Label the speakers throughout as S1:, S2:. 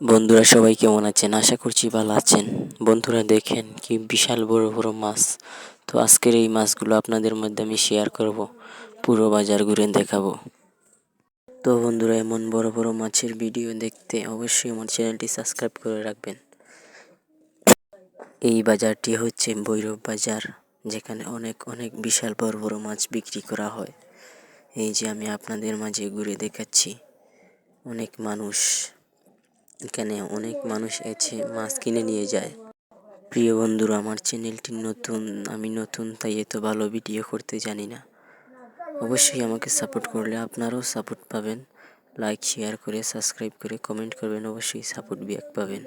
S1: বন্ধুরা, সবাই কেমন আছেন? আশা করছি ভালো আছেন। বন্ধুরা, দেখেন কি বিশাল বড় বড় মাছ। তো আজকের এই মাছগুলো আপনাদের মধ্যে আমি শেয়ার করব। পুরো বাজার ঘুরে দেখাবো। তো বন্ধুরা, এমন বড় বড় মাছের ভিডিও দেখতে অবশ্যই আমার চ্যানেলটি সাবস্ক্রাইব করে রাখবেন। এই বাজারটি হচ্ছে ভৈরব বাজার, যেখানে অনেক অনেক বিশাল বড় বড় মাছ বিক্রি করা হয়। এই যে আমি আপনাদের মাঝে ঘুরে দেখাচ্ছি। অনেক মানুষ। এখানে অনেক মানুষ এসে মাছ কিনে নিয়ে যায়। প্রিয় বন্ধুরা, আমার চ্যানেলটি নতুন, আমি নতুন, তাই এত ভালো ভিডিও করতে জানি না। অবশ্যই আমাকে সাপোর্ট করলে আপনারাও সাপোর্ট পাবেন। লাইক, শেয়ার করে, সাবস্ক্রাইব করে, কমেন্ট করবেন, অবশ্যই সাপোর্ট ব্যাক পাবেন।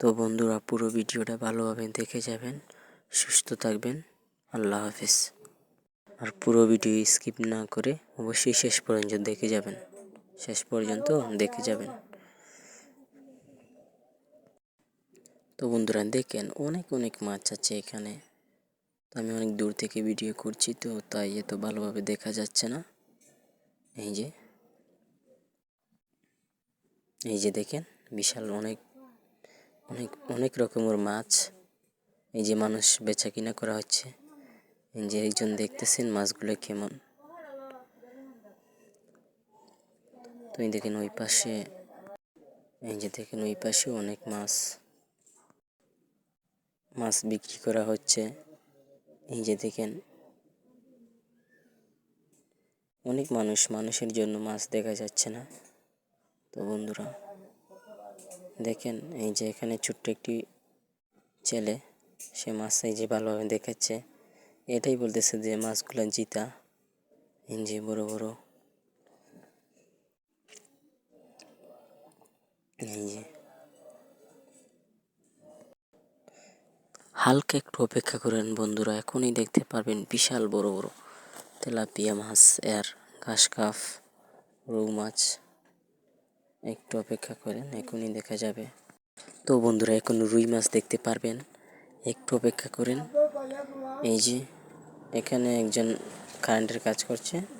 S1: তো বন্ধুরা, পুরো ভিডিওটা ভালোভাবে দেখে যাবেন, সুস্থ থাকবেন। আল্লাহ হাফেজ। আর পুরো ভিডিও স্কিপ না করে অবশ্যই শেষ পর্যন্ত দেখে যাবেন। শেষ পর্যন্ত দেখে যাবেন। তো বন্ধুরা দেখেন, অনেক অনেক মাছ আছে এখানে। তো আমি অনেক দূর থেকে ভিডিও করছি, তো তাই এত ভালোভাবে দেখা যাচ্ছে না। এই যে এই যে দেখেন, বিশাল অনেক অনেক অনেক রকমের মাছ। এই যে মানুষ বেচা কিনা করা হচ্ছে। এই যে একজন দেখতেছেন মাছগুলো কেমন। তো এই দেখেন ওই পাশে, এই যে দেখেন ওই পাশে অনেক মাছ মাছ বিক্রি করা হচ্ছে। এই যে দেখেন, অনেক মানুষ মানুষের জন্য মাছ দেখা যাচ্ছে না। তো বন্ধুরা, দেখেন এই যে এখানে ছোট্ট একটি ছেলে, সে মাছ এই যে ভালোভাবে দেখাচ্ছে। এটাই বলতেছে যে মাছগুলো জিতা। এই যে বড় বড় এই যে হালকা একটু অপেক্ষা করেন বন্ধুরা, এখনই দেখতে পারবেন বিশাল বড় বড় তেলাপিয়া মাছ, এর ঘাস কাফ রৌ মাছ। একটু অপেক্ষা করেন, এখনই দেখা যাবে। তো বন্ধুরা, এখন রুই মাছ দেখতে পারবেন। একটু অপেক্ষা করেন। এই যে, এখানে একজন কারেন্টের কাজ করছে।